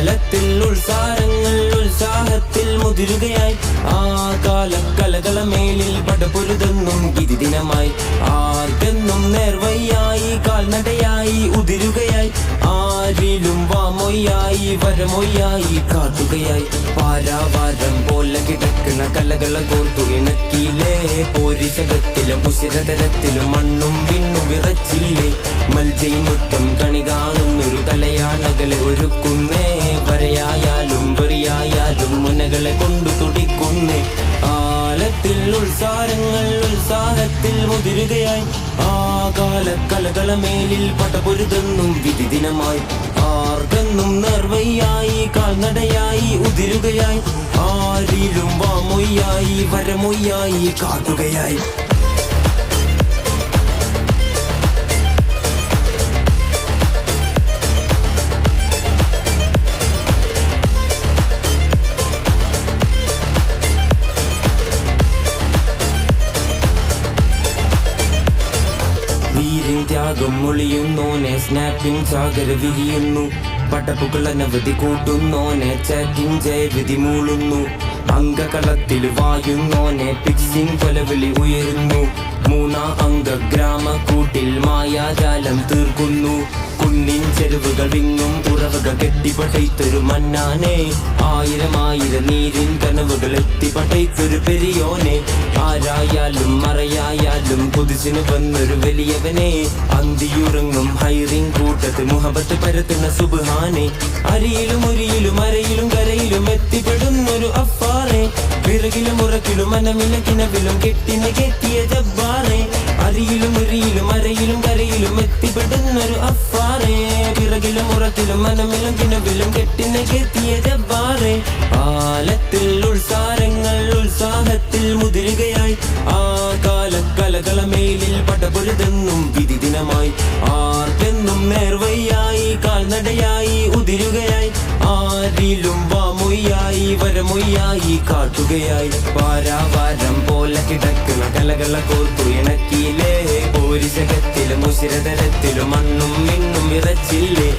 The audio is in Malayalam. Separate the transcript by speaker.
Speaker 1: കാലത്തിൽ ഉത്സാരങ്ങൾ ഉത്സാഹത്തിൽ മുതിരുകയായി. ആ കാല കലകളമേലിൽ പടപൊരുതെന്നും ഗിരിദിനമായി ആർക്കെന്നും നേർവയ്യായി കാൽനടയായി ഉതിരുകയായി. ആരിലും വാമൊയ്യായി വരമൊയ്യായി കാട്ടുകയായി. പാരാവാരം പോലെ കിടക്കുന്ന കലകളെ കോർത്തു ഇണക്കിയില്ലേ. പോരിശകത്തിലും പുശിരതരത്തിലും മണ്ണും വിണ്ണും വിറച്ചില്ലേ. മൽജൈ മുറ്റം കണി കാണുന്നൊരു കലയാണകളെ ഒരുക്കുന്നേ. ഉത്സാരങ്ങൾ ഉത്സാഹത്തിൽ മുതിരുകയായി. ആ കാല കലകളമേലിൽ പടപൊരുതെന്നും വിധി ദിനമായി ആർക്കെന്നും നേർവയ്യായി കാൽനടയായി ഉതിരുകയായി. ആരിലും വാമൊയ്യായി വരമൊയ്യായി കാട്ടുകയായി ത്യാഗം ഒളിയുന്നോനെ സ്നാപ്പിംഗ് ചാകര വിരിയുന്നു. പടപ്പുകൾ അനവധി കൂട്ടുന്നോനെ ചാറ്റിംഗ് ജയവിധി മൂളുന്നു. അംഗകളത്തിൽ വായുന്നോനെ പിക്സിംഗ് കൊലവിളി ഉയരുന്നു. മൂന്നാം അംഗ ഗ്രാമ കൂട്ടിൽ മായാജാലം തീർക്കുന്നു. കുന്നിൻ ചെരുവുകൾ വിങ്ങും ഉറവുകൾ കെട്ടിപ്പട്ടൈത്തൊരു മന്നാനെ. ആയിരം ആയിരം നീരിൻ കനവുകൾ എത്തിപ്പട്ടൈത്തൊരു പെരിയോനെ. ആരായാലും മറയായാലും കുതിച്ചിന് വന്നൊരു വലിയവനെ. അന്തിയുറങ്ങും ഹൈറിങ് കൂട്ടത്ത് മുഹബത്ത് പരത്തുന്ന സുബാനെ അരിയിലും ഉരിയിലും അരയിലും കരയിലും എത്തിപ്പെടുന്നൊരു അഫാറെ വിറകിലും ഉറക്കിലും മനമില കിണവിലും കെട്ടിന് കെട്ടിയ ജബ്ബാറെ അരിയിലും ഉരിയിലും അരയിലും കരയിലും എത്തിപ്പെടുന്നൊരു അഫാറെ വിറകിലും ഉറക്കിലും മനമിലും കിണവിലും കെട്ടിന് കെട്ടിയ ജബ്ബാറെ വിധി ദിനമായി. ആർക്കെന്നും നേർവയ്യായി കാൽനടയായി ഉതിരുകയായി. ആരിലും വാമൊയ്യായി വരമൊയ്യായി കാട്ടുകയായി. പാരാവാരം പോലെ കിടക്കുന്ന കലകളെ കോർത്തു ഇണക്കിയിലേ പോരിശകത്തിലും ഉശിരതരത്തിലും മണ്ണും മിണ്ണും വിറച്ചില്ലേ